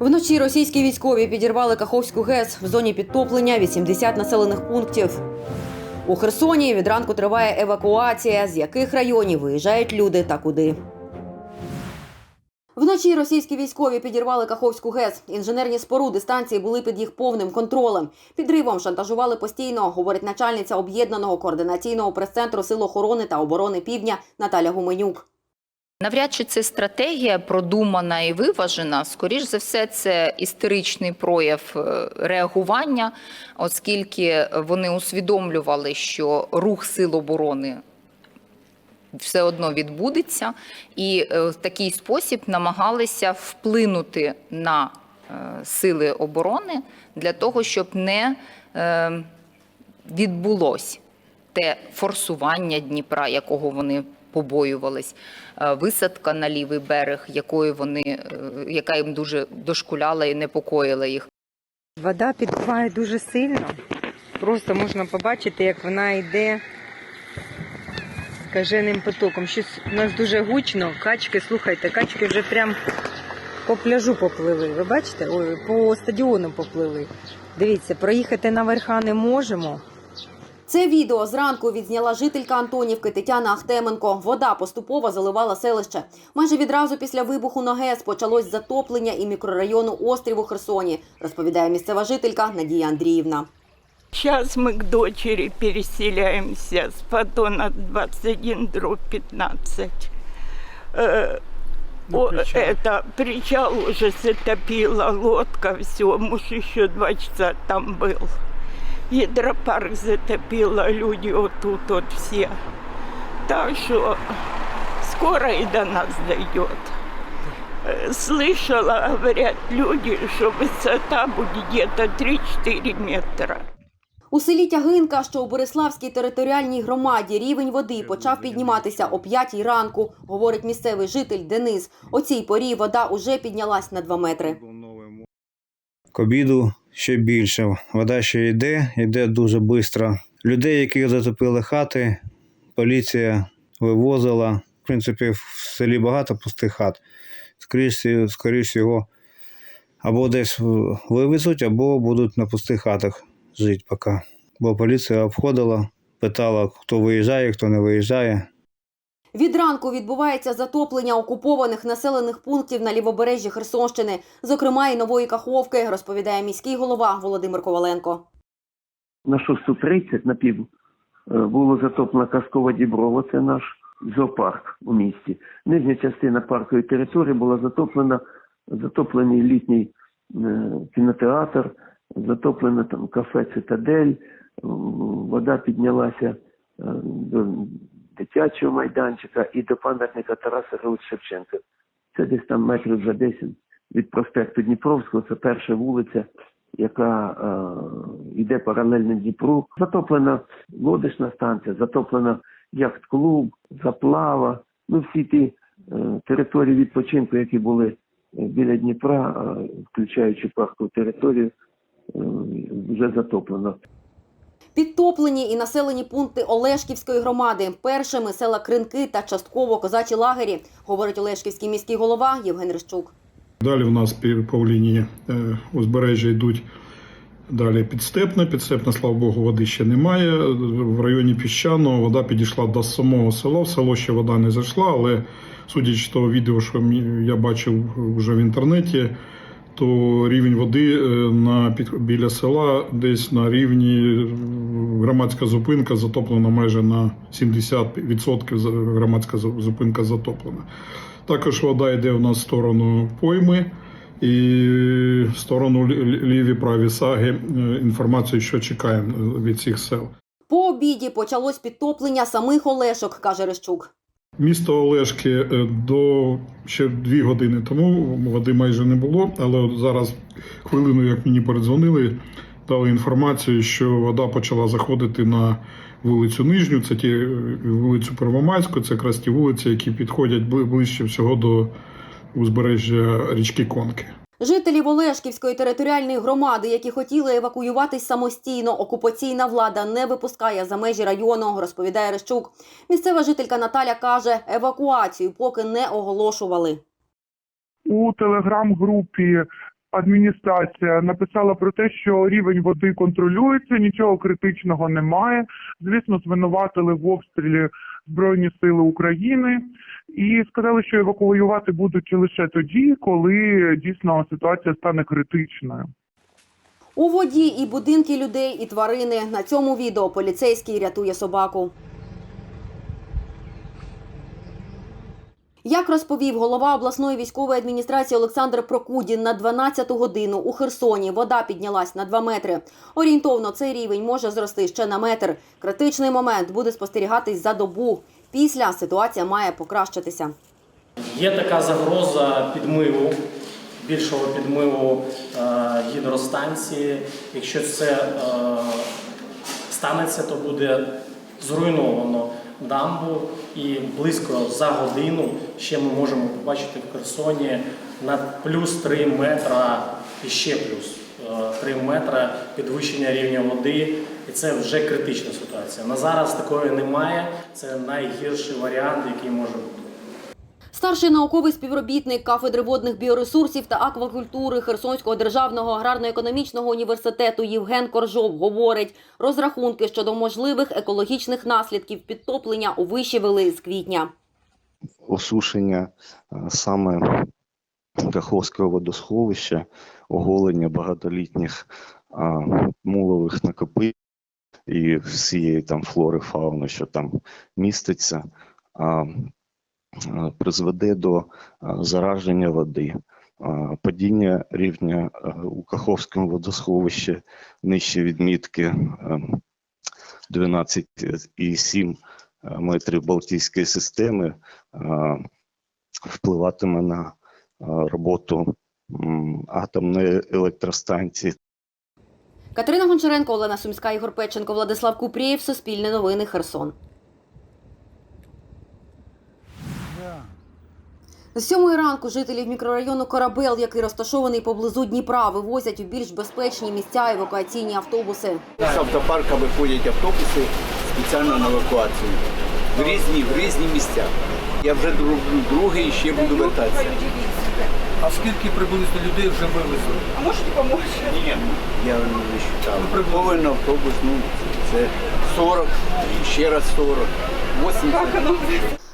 Вночі російські військові підірвали Каховську ГЕС в зоні підтоплення 80 населених пунктів. У Херсоні від ранку триває евакуація, з яких районів виїжджають люди та куди. Вночі російські військові підірвали Каховську ГЕС. Інженерні споруди станції були під їх повним контролем. Підривом шантажували постійно, говорить начальниця об'єднаного координаційного прес-центру Сил охорони та оборони Півдня Наталя Гуменюк. Навряд чи це стратегія продумана і виважена. Скоріш за все, це істеричний прояв е, реагування, оскільки вони усвідомлювали, що рух сил оборони все одно відбудеться, і е, в такий спосіб намагалися вплинути на е, сили оборони для того, щоб не відбулось те форсування Дніпра, якого вони побоювались, е, висадка на лівий берег, якої вони, е, яка їм дуже дошкуляла і непокоїла їх. Вода підбиває дуже сильно. Просто можна побачити, як вона йде скаженим потоком. Щось у нас дуже гучно. Качки, слухайте, качки вже прям по пляжу поплили. Ви бачите? Ой, по стадіону поплили. Дивіться, проїхати на верха не можемо. Це відео зранку відзняла жителька Антонівки Тетяна Ахтеменко. Вода поступово заливала селище. Майже відразу після вибуху на ГЕС почалось затоплення і мікрорайону Острів у Херсоні, розповідає місцева жителька Надія Андріївна. Сейчас мы к дочери переселяемся с Патона 21 дробь 15. Э, о, это причал уже затопила, лодка, все, муж еще два часа там был. Гидропарк затопило, люди вот тут вот все. Так что скоро и до нас дойдет. Э, Слышала, говорят люди, что высота будет где-то 3-4 метра. У селі Тягинка, що у Бориславській територіальній громаді, рівень води почав підніматися о 5 ранку, говорить місцевий житель Денис. О цій порі вода уже піднялась на 2 метри. К обіду ще більше. Вода ще йде, йде дуже швидко. Людей, які затопили хати, поліція вивозила. В принципі, в селі багато пустих хат. Скоріше, скоріше всього, або десь вивезуть, або будуть на пустих хатах жити поки. Бо поліція обходила, питала, хто виїжджає, хто не виїжджає. Від ранку відбувається затоплення окупованих населених пунктів на лівобережжі Херсонщини, зокрема і нової Каховки, розповідає міський голова Володимир Коваленко. на 6.30 на пів е, було затоплено Казкове Діброво, це наш зоопарк у місті. Нижня частина паркової території була затоплена, затоплений літній е, кінотеатр, затоплено там кафе Цитадель, вода піднялася е, до дитячого майданчика і до пам'ятника Тараса Григоровича Шевченка. Це десь там метрів за 10 від проспекту Дніпровського, це перша вулиця, яка е, йде паралельно Дніпру. Затоплена лодочна станція, затоплена яхт-клуб, заплава. Ну, всі ті е, території відпочинку, які були е, біля Дніпра, е, включаючи паркову територію, е, вже затоплено. Підтоплені і населені пункти Олешківської громади. Першими села Кринки та частково козачі лагері, говорить Олешківський міський голова Євген Рищук. Далі в нас по лінії е, узбережжя йдуть далі підстепне. Підстепне, слава Богу, води ще немає. В районі піщаного вода підійшла до самого села. В село ще вода не зайшла, але судячи з того відео, що я бачив вже в інтернеті, то рівень води е, на під- біля села десь на рівні е, громадська зупинка затоплена майже на 70% за- громадська зу- зупинка затоплена. Також вода йде в нас в сторону пойми і в сторону лі- лі- ліві праві саги. Е, Інформацію, що чекаємо від цих сел. По обіді почалось підтоплення самих Олешок, каже Рищук. Місто Олешки е, до ще дві години тому води майже не було, але зараз хвилину, як мені передзвонили, дали інформацію, що вода почала заходити на вулицю Нижню, це ті е, вулицю Первомайську, це якраз ті вулиці, які підходять ближче всього до узбережжя річки Конки. Жителів Олешківської територіальної громади, які хотіли евакуюватись самостійно, окупаційна влада не випускає за межі району, розповідає Рищук. Місцева жителька Наталя каже, евакуацію поки не оголошували. у телеграм-групі адміністрація написала про те, що рівень води контролюється, нічого критичного немає. Звісно, звинуватили в обстрілі Збройні Сили України і сказали, що евакуювати будуть лише тоді, коли дійсно ситуація стане критичною. У воді і будинки людей, і тварини. На цьому відео поліцейський рятує собаку. Як розповів голова обласної військової адміністрації Олександр Прокудін, на 12-ту годину у Херсоні вода піднялась на 2 метри. Орієнтовно цей рівень може зрости ще на метр. Критичний момент буде спостерігатись за добу. Після ситуація має покращитися. Є така загроза підмиву, більшого підмиву е, гідростанції. Якщо це е, станеться, то буде зруйновано дамбу і близько за годину ще ми можемо побачити в Херсоні на плюс 3 метра і ще плюс. 3 метра підвищення рівня води, і це вже критична ситуація. На зараз такої немає. Це найгірший варіант, який може бути. Старший науковий співробітник кафедри водних біоресурсів та аквакультури Херсонського державного аграрно-економічного університету Євген Коржов говорить, розрахунки щодо можливих екологічних наслідків підтоплення у виші вели з квітня. осушення е, саме Каховського водосховища, оголення багатолітніх а, мулових накопичень і всієї там флори, фауни, що там міститься, а, а, призведе до зараження води. Падіння рівня у Каховському водосховищі нижче відмітки е, 12,7 метрів Балтійської системи впливатиме на роботу атомної електростанції Катерина Гончаренко, Олена Сумська, Ігор Печенко, Владислав Купрієв, Суспільне новини, Херсон. З сьомої ранку жителів мікрорайону Корабел, який розташований поблизу Дніпра, вивозять у більш безпечні місця евакуаційні автобуси. З автопарка виходять автобуси спеціально на евакуацію. В різні, в різні місця. Я вже друг- другий і ще буду вертатися. А скільки приблизно людей вже вивезли? Ні, я не вважаю. Повинен автобус, ну, це 40, ще раз 40, 80.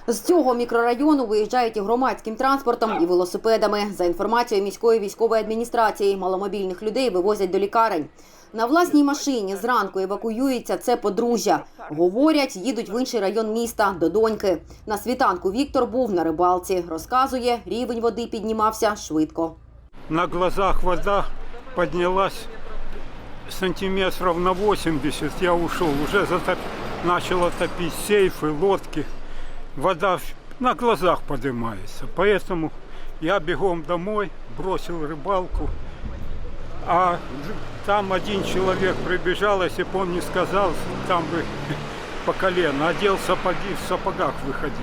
З цього мікрорайону виїжджають і громадським транспортом, і велосипедами. За інформацією міської військової адміністрації, маломобільних людей вивозять до лікарень. На власній машині зранку евакуюється це подружжя. Говорять, їдуть в інший район міста до доньки. На світанку Віктор був на рибалці. Розказує, рівень води піднімався швидко. на глазах вода поднялась сантиметров на 80, я ушел. Уже затоп... начало топить сейфы, лодки Вода в- на глазах поднимается. Поэтому я бегом домой, бросил рыбалку. А там один человек прибежал, если бы он не сказал, там бы по колено. Одел сапоги, в сапогах выходил.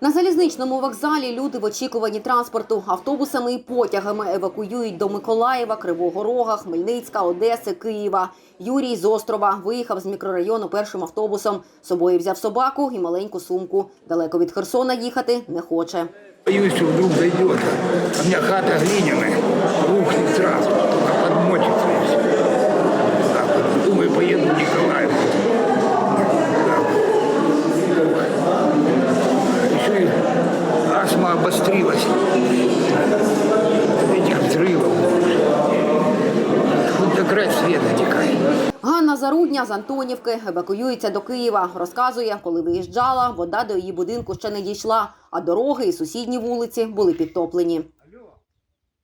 На залізничному вокзалі люди в очікуванні транспорту автобусами і потягами евакуюють до Миколаєва, Кривого Рога, Хмельницька, Одеси, Києва. Юрій з острова виїхав з мікрорайону першим автобусом. Собою взяв собаку і маленьку сумку. Далеко від Херсона їхати не хоче. Боюсь, что вдруг дойдет. У меня хата глиняная, рухнет сразу, астма обострилась. Этих взрывов. Хоть край света текай. Ганна Зарудня з Антонівки евакуюється до Києва. Розказує, коли виїжджала, вода до її будинку ще не дійшла, а дороги і сусідні вулиці були підтоплені.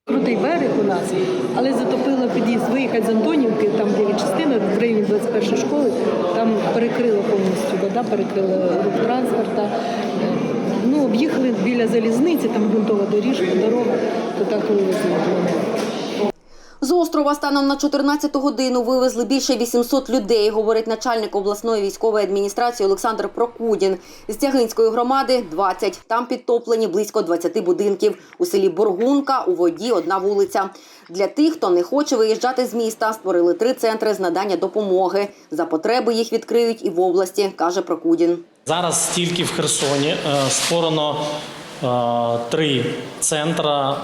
Крутий берег у нас, але затопило під'їзд. Виїхати з Антонівки, там де є частина, в районі 21 школи, там перекрило повністю вода, перекрила рух транспорта. Об'їхали біля залізниці, там ґрунтова доріжка, дорога, то так вивезли. З острова станом на 14 годину вивезли більше 800 людей, говорить начальник обласної військової адміністрації Олександр Прокудін. З Тягинської громади 20. Там підтоплені близько 20 будинків. У селі Боргунка у воді одна вулиця. Для тих, хто не хоче виїжджати з міста, створили три центри з надання допомоги. За потреби їх відкриють і в області, каже Прокудін. Зараз тільки в Херсоні е, створено е, три центра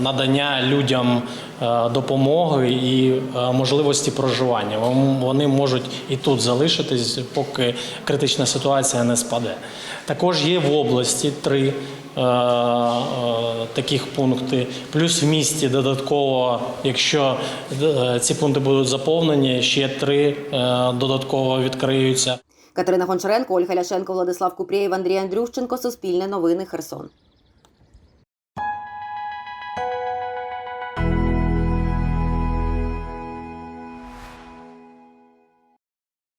надання людям е, допомоги і е, можливості проживання. Вони можуть і тут залишитись, поки критична ситуація не спаде. Також є в області три е, е, таких пункти. Плюс в місті додатково, якщо е, ці пункти будуть заповнені, ще три е, додатково відкриються. Катерина Гончаренко, Ольга Ляшенко, Владислав Купрєєв, Андрій Андрющенко. Суспільне новини Херсон.